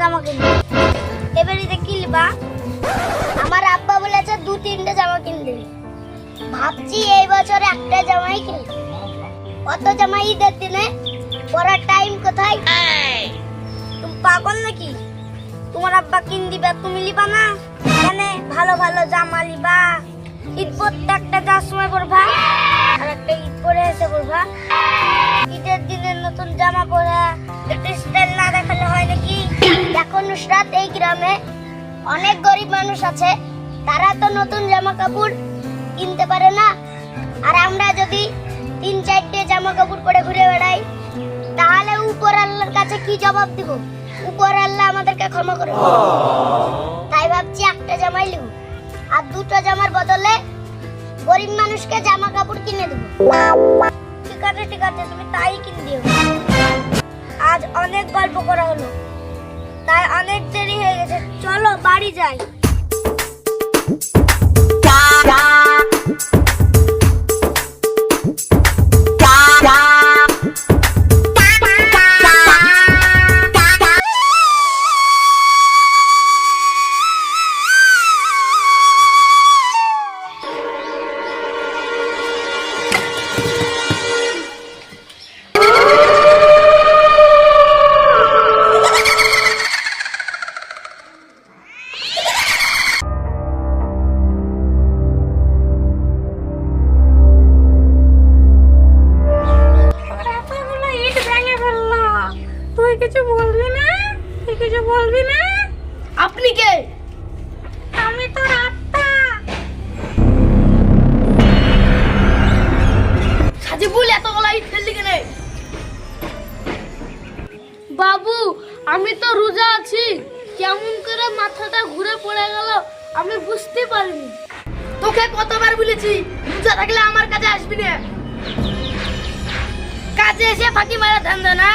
জামা কিনবে। এবারে ঈদে কি লিবা আমার আব্বা বলেছে দু তিনটে জামা কিনবে ভাবছি এই বছর একটা জামাই কিনবে। অত জামা ঈদের দিনে পরার টাইম কোথায়? তুমি পাগল নাকি? তোমার আব্বা কিন দিবে তুমি লিবা না? কেন ভালো ভালো জামা লিবা ঈদ প্রত্যেকটা যার সময় পরবা আর একটা ঈদ পরে এসে পরবা গ্রামে অনেক গরিব মানুষ আছে, তারা তো নতুন জামা কাপড় কিনতে পারে না। আর আমরা যদি তিন চারটে জামা কাপড় পরে ঘুরে বেড়াই, তাহলে উপর আল্লাহর কাছে কি জবাব দিব? উপর আল্লাহ আমাদেরকে ক্ষমা করে। তাই ভাবছি একটা জামাই লিব আর দুটো জামার বদলে গরিব মানুষকে জামা কাপড় কিনে দেবো। ঠিক আছে ঠিক আছে, তুমি তাই কিনে দিও। আজ অনেক গল্প করা হলো। তাই অনেক দেরি হয়ে গেছে। চলো বাড়ি যাই। মাথাটা ঘুরে পড়ে গেল আমি বুঝতে পারিনি। তোকে কতবার বলেছি রোজা থাকলে আমার কাছে আসবি না। কাজে এসে ফাঁকি মারা ধান্দা না?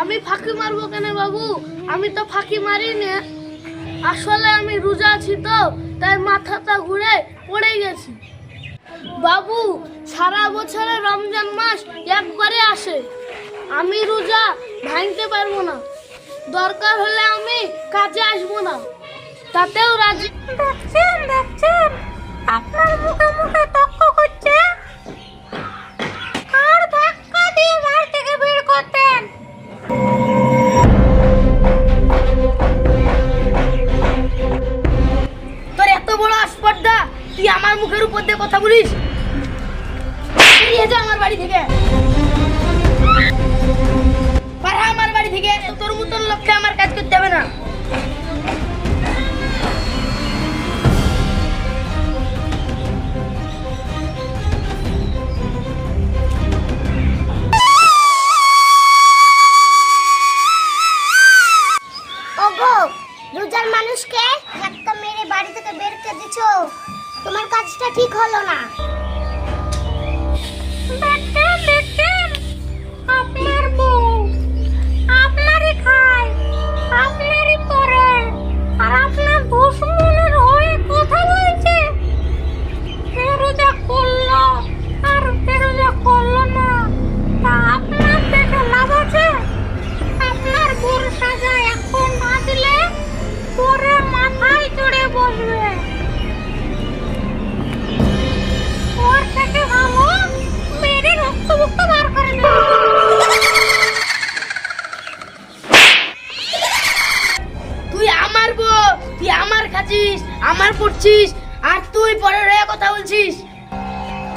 আমি ফাঁকি মারবো কেন বাবু? আমি তো ফাঁকি মারি না আসলে আমি রোজা আছি তো তাই মাথাটা ঘুরে পড়ে গেছি। বাবু সারা বছরে রমজান মাস একবারে আসে। আমি রোজা ভাঙতে পারব না। দরকার হলে আমি কাজে আসব না। তাতেও রাজি। দেখছেন দেখছেন? আপনার মুখে মুখে তক্ক করছে? আর ধাক্কা দিয়ে বাড়ি থেকে বের করতেন? তোর এত বড় আসপর্দা তুই আমার মুখের উপর দিয়ে কথা বলিস? বেরিয়ে যা আমার বাড়ি থেকে।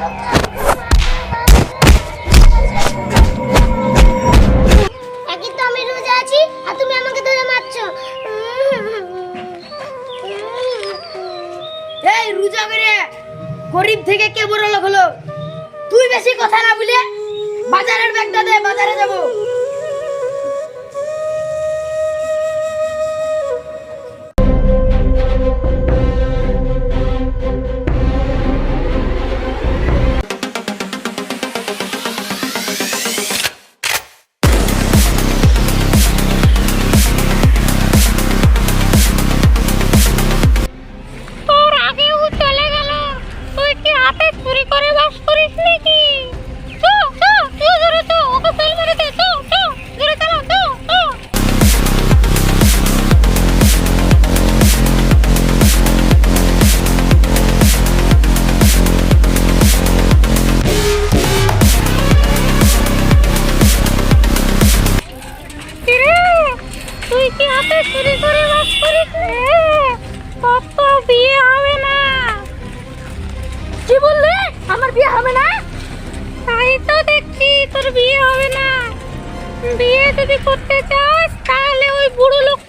এই রোজা করে গরিব থেকে কে বড় লোক হলো? তুই বেশি কথা না বলে বাজারের ব্যাগটা দে, বাজারে যাব। বিয়ে যদি করতে চাস তাহলে ওই বুড়ো লোক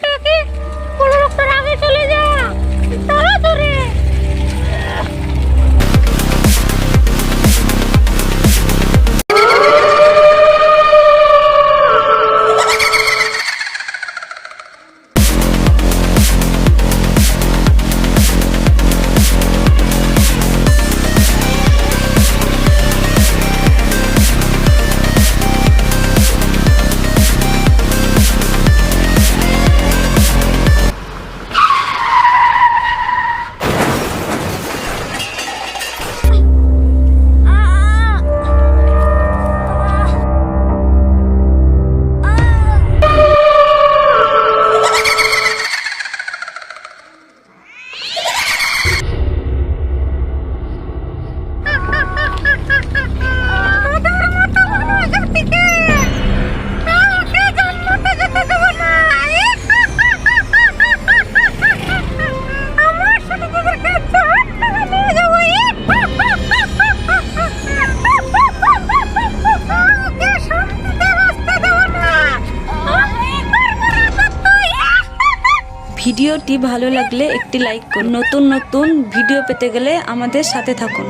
ভিডিওটি ভালো লাগলে একটি লাইক করুন। নতুন নতুন ভিডিও পেতে গেলে আমাদের সাথে থাকুন।